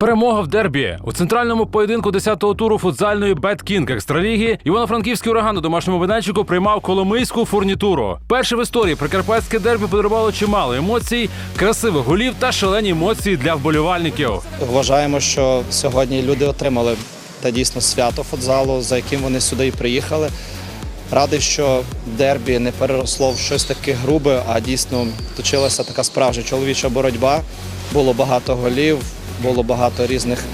Перемога в дербі у центральному поєдинку 10-го туру футзальної Беткінг екстраліги Івано-Франківський ураган у домашньому майданчику приймав коломийську фурнітуру. Перше в історії прикарпатське дербі подарувало чимало емоцій, красивих голів та шалені емоції для вболівальників. Вважаємо, що сьогодні люди отримали та дійсно свято футзалу, за яким вони сюди і приїхали. Радий, що дербі не переросло в щось таке грубе, а дійсно точилася така справжня чоловіча боротьба. Було багато голів, було багато різних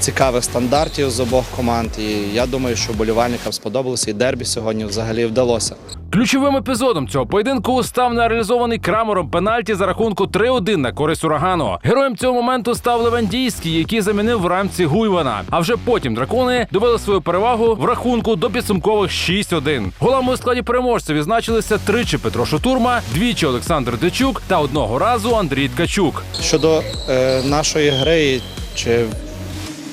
цікавих стандартів з обох команд. І я думаю, що болівальникам сподобалося, і дербі сьогодні взагалі вдалося. Ключовим епізодом цього поєдинку став нереалізований крамером пенальті за рахунку 3-1 на користь урагану. Героєм цього моменту став Левандійський, який замінив в рамці Гуйвана. А вже потім дракони довели свою перевагу в рахунку до підсумкових 6-1. Голами у складі переможців відзначилися тричі Петро Шутурма, двічі Олександр Дечук та одного разу Андрій Ткачук. Щодо е, нашої гри, чи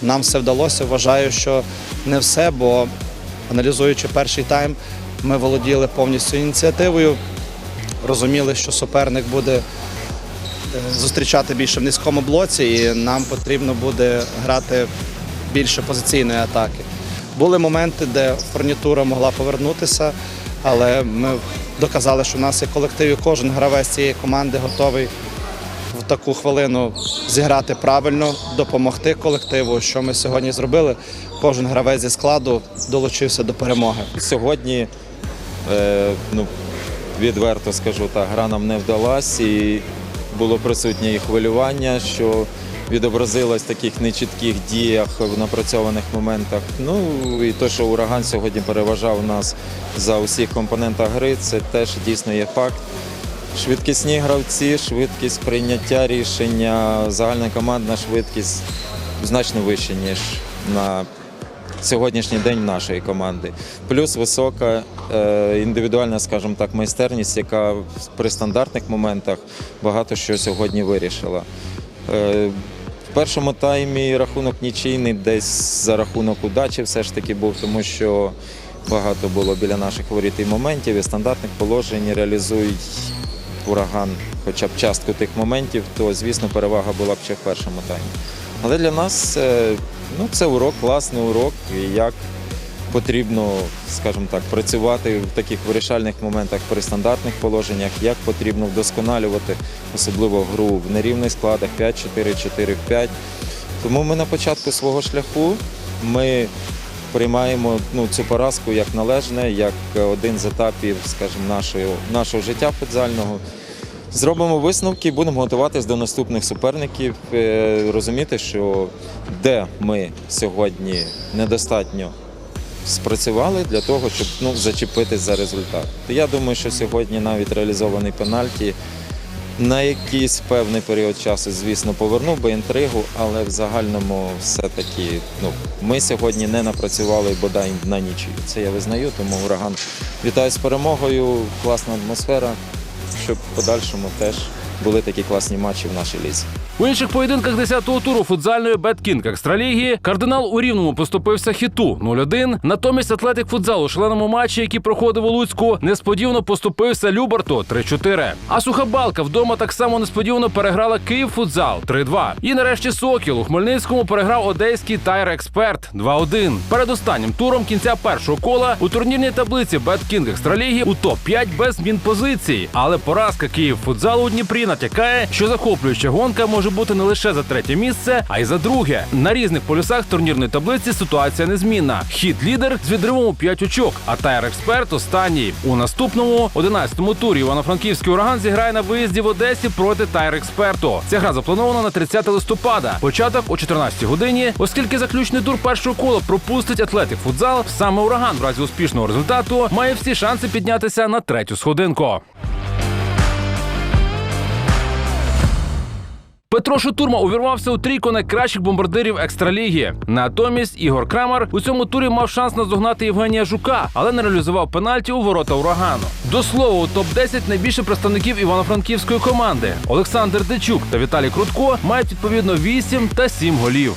нам все вдалося, вважаю, що не все, бо аналізуючи перший тайм, ми володіли повністю ініціативою, розуміли, що суперник буде е, зустрічати більше в низькому блоці, і нам потрібно буде грати більше позиційної атаки. Були моменти, де фурнітура могла повернутися, але ми доказали, що в нас є колектив, і кожен гравець цієї команди готовий в таку хвилину зіграти правильно, допомогти колективу. Що ми сьогодні зробили? Кожен гравець зі складу долучився до перемоги. Сьогодні, ну, відверто скажу так, гра нам не вдалась і було присутнє і хвилювання, що відобразилось в таких нечітких діях, в напрацьованих моментах. Ну і те, що ураган сьогодні переважав нас за усіх компонентах гри, це теж дійсно є факт. Швидкісні гравці, швидкість прийняття рішення, загальна командна швидкість значно вища, ніж на сьогоднішній день нашої команди. Плюс висока е, індивідуальна, скажімо так, майстерність, яка при стандартних моментах багато що сьогодні вирішила. Е, в першому таймі рахунок нічийний, десь за рахунок удачі все ж таки був, тому що багато було біля наших воріт і моментів, і стандартних положень реалізують ураган хоча б частку тих моментів, то звісно перевага була б ще в першому таймі. Але для нас е, ну, це урок, класний урок, як потрібно, скажімо так, працювати в таких вирішальних моментах при стандартних положеннях, як потрібно вдосконалювати, особливо гру в нерівних складах 5-4, 4-5. Тому ми на початку свого шляху ми приймаємо ну, цю поразку як належне, як один з етапів, скажімо, нашого, нашого життя футзального. Зробимо висновки, будемо готуватись до наступних суперників, е, розуміти, що де ми сьогодні недостатньо спрацювали для того, щоб ну, зачепитись за результат. Я думаю, що сьогодні навіть реалізований пенальті на якийсь певний період часу, звісно, повернув би інтригу, але в загальному все-таки ну, ми сьогодні не напрацювали бодай на нічию. Це я визнаю, тому ураган вітаю з перемогою, класна атмосфера, щоб в подальшому теж були такі класні матчі в нашій лізі. У інших поєдинках 10-го туру футзальної Беткінг екстраліги кардинал у рівному поступився хіту 0-1. Натомість атлетик футзалу у шаленому матчі, який проходив у Луцьку, несподівано поступився Любарту 3-4. А суха балка вдома так само несподівано переграла Київ футзал 3-2. І нарешті Сокіл у Хмельницькому переграв одеський Тайр Експерт 2-1. Перед останнім туром кінця першого кола у турнірній таблиці Беткінг екстраліги у топ 5 без змін позицій. Але поразка Київ футзалу у Дніпрі натякає, що захоплююча гонка може бути не лише за третє місце, а й за друге. На різних полюсах турнірної таблиці ситуація незмінна. Хід лідер з відривом у 5 очок, а Тайр Експерт останній. У наступному 11-му турі Івано-Франківський ураган зіграє на виїзді в Одесі проти Тайр Експерту. Ця гра запланована на 30 листопада. Початок о 14 годині, оскільки заключний тур першого кола пропустить атлетик футзал, саме ураган в разі успішного результату має всі шанси піднятися на третю сходинку. Петро Шутурма увірвався у трійку найкращих бомбардирів екстраліги. Натомість Ігор Крамар у цьому турі мав шанс наздогнати Євгенія Жука, але не реалізував пенальті у ворота урагану. До слова, у топ 10 найбільше представників івано-франківської команди. Олександр Дичук та Віталій Крутко мають відповідно 8 та 7 голів.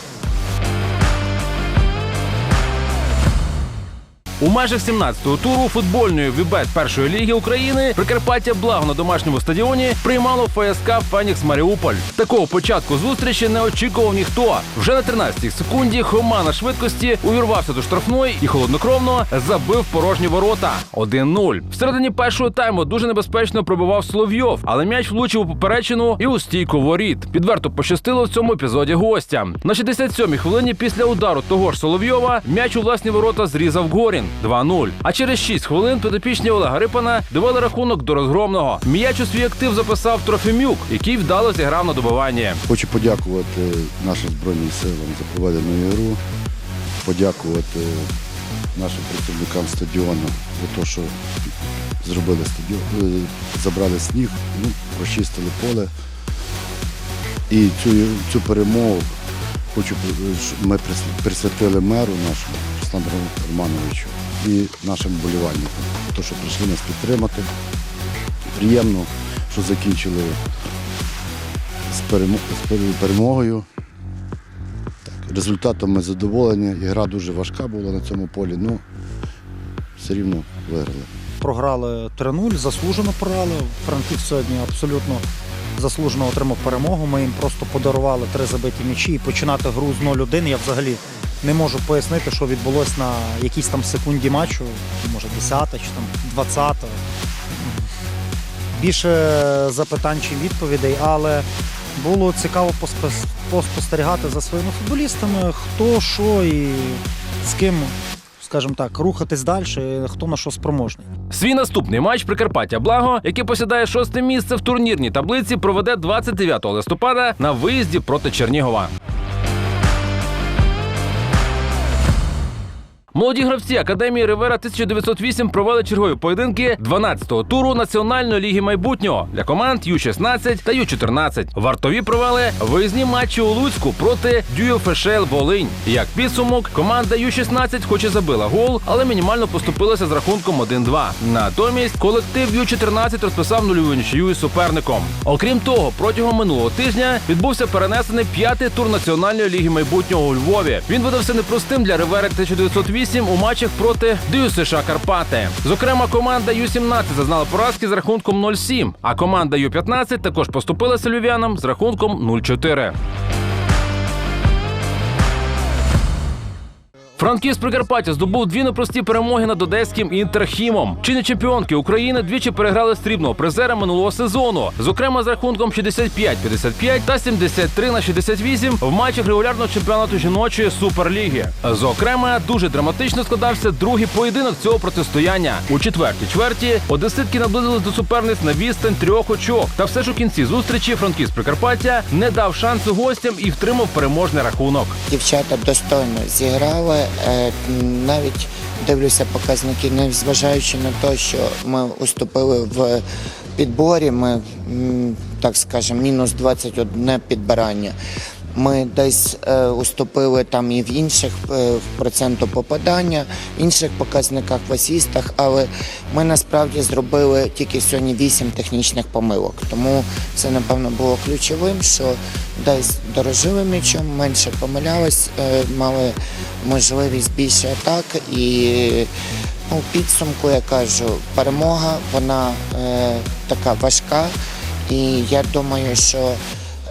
У межах 17-го туру футбольної Вібет першої ліги України Прикарпаття Благо на домашньому стадіоні приймало ФСК Фенікс Маріуполь. Такого початку зустрічі не очікував ніхто. Вже на 13-й секунді Хома на швидкості увірвався до штрафної і холоднокровно забив порожні ворота. 1-0. Всередині першого тайму дуже небезпечно пробивав Соловйов, але м'яч влучив у поперечину і у стійку воріт. Підверто пощастило в цьому епізоді гостям. На 67-й хвилині після удару того ж Соловйова м'яч у власні ворота зрізав Горін 2-0. А через 6 хвилин підопічні Олега Рипана довели рахунок до розгромного. М'яч у свій актив записав Трофімюк, який вдало зіграв на добивання. Хочу подякувати нашим Збройним силам за проведену ігру, подякувати нашим працівникам стадіону за те, що зробили стадіон, е, забрали сніг, ну, розчистили поле. І цю, цю перемогу хочу, е, ми присвятили меру нашому Руслану Романовичу і нашим вболівальникам, за те, що прийшли нас підтримати. Приємно, що закінчили з, перемо- з перемогою. Результатом ми задоволені. Ігра дуже важка була на цьому полі, ну все рівно виграли. програли 3-0, заслужено програли. Франківськ сьогодні абсолютно заслужено отримав перемогу. Ми їм просто подарували три забиті м'ячі і починати гру з 0-1. Я взагалі не можу пояснити, що відбулося на якійсь там секунді матчу, може 10 чи там 20. Більше запитань чи відповідей, але було цікаво поспостерігати за своїми футболістами, хто що і з ким, скажімо так, рухатись далі, хто на що спроможний. Свій наступний матч Прикарпаття Благо, яке посідає шосте місце в турнірній таблиці, проведе 29 листопада на виїзді проти Чернігова. Молоді гравці Академії Ривера 1908 провели чергові поєдинки 12-го туру Національної ліги майбутнього для команд Ю-16 та Ю-14. Вартові провели виїзні матчі у Луцьку проти Дюйофешел Волинь. Як підсумок, команда Ю-16 хоч і забила гол, але мінімально поступилася з рахунком 1-2. Натомість колектив Ю-14 розписав нульову нічию із суперником. Окрім того, протягом минулого тижня відбувся перенесений п'ятий тур Національної ліги майбутнього у Львові. Він видався непростим для Ривери 1908 у матчах проти Дю США Карпати. Зокрема, команда Ю-17 зазнала поразки з рахунком 0-7, а команда Ю-15 також поступилася львів'янам з рахунком 0-4. Франківськ Прикарпаття здобув дві непрості перемоги над одеським інтерхімом. Чинні чемпіонки України двічі переграли срібного призера минулого сезону, зокрема з рахунком 65-55 та 73 на 68 в матчах регулярного чемпіонату жіночої суперліги. Зокрема, дуже драматично складався другий поєдинок цього протистояння. У четвертій чверті одеситки наблизились до суперниць на відстань трьох очок. Та все ж у кінці зустрічі Франківськ Прикарпаття не дав шансу гостям і втримав переможний рахунок. Дівчата достойно зіграли. Е, Навіть дивлюся показники, не зважаючи на те, що ми уступили в підборі, ми так скажемо, мінус 21 підбирання. Ми десь е, уступили там і в інших е, в проценту попадання, інших показниках в асістах, але ми насправді зробили тільки сьогодні 8 технічних помилок. Тому це напевно було ключовим, що десь дорожили м'ячом, менше помилялись, е, мали можливість більше атак і ну, підсумку я кажу, перемога вона е, така важка, і я думаю, що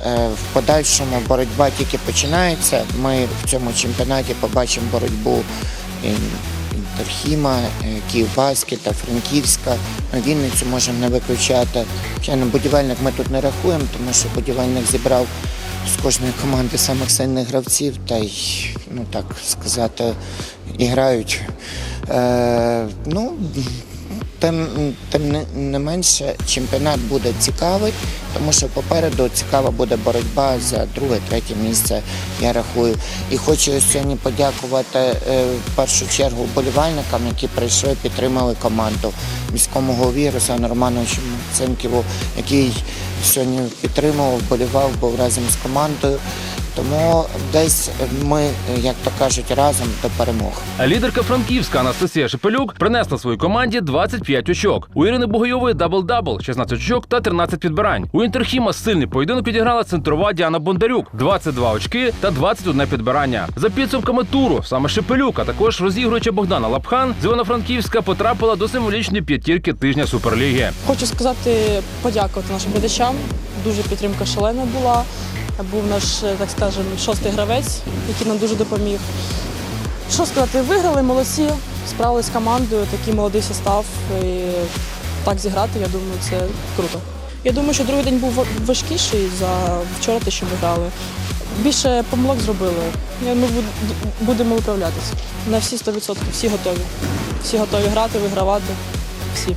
в подальшому боротьба тільки починається. Ми в цьому чемпіонаті побачимо боротьбу Інтерхіма, е, Київбаскет та Франківська. Вінницю можемо не виключати. Звичайно, будівельник ми тут не рахуємо, тому що будівельник зібрав з кожної команди самих сильних гравців та й, ну так сказати, і грають. Е, ну, тим, тим не, менше чемпіонат буде цікавий, тому що попереду цікава буде боротьба за друге, третє місце, я рахую. І хочу сьогодні подякувати е, в першу чергу вболівальникам, які прийшли, підтримали команду, міському голові Руслану Романовичу Цинківу, який сьогодні підтримував, вболівав, був разом з командою. Тому десь ми, як то кажуть, разом до перемог. Лідерка Франківська Анастасія Шепелюк принесла своїй команді 25 очок. У Ірини Бугайової дабл-дабл, 16 очок та 13 підбирань. У Інтерхіма сильний поєдинок підіграла центрова Діана Бондарюк, 22 очки та 21 підбирання. За підсумками туру саме Шепелюк, а також розігруюча Богдана Лапхан з Івано-Франківська потрапила до символічної п'ятірки тижня Суперліги. Хочу сказати, подякувати нашим глядачам. Дуже підтримка шалена була. Був наш, е, так скажемо, шостий гравець, який нам дуже допоміг. Що сказати, виграли, молодці, справились з командою, такий молодий состав. І так зіграти, я думаю, це круто. Я думаю, що другий день був важкіший за вчора те, що ми грали. Більше помилок зробили. Ми будемо виправлятися. На всі 100%, всі готові. Всі готові грати, вигравати. Всі.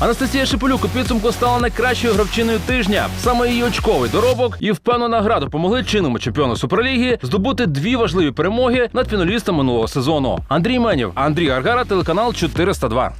Анастасія Шепелюк у підсумку стала найкращою гравчиною тижня. Саме її очковий доробок і впевнена гра допомогли чинному чемпіону Суперліги здобути дві важливі перемоги над фіналістом минулого сезону. Андрій Менів, Андрій Аргара, телеканал 402.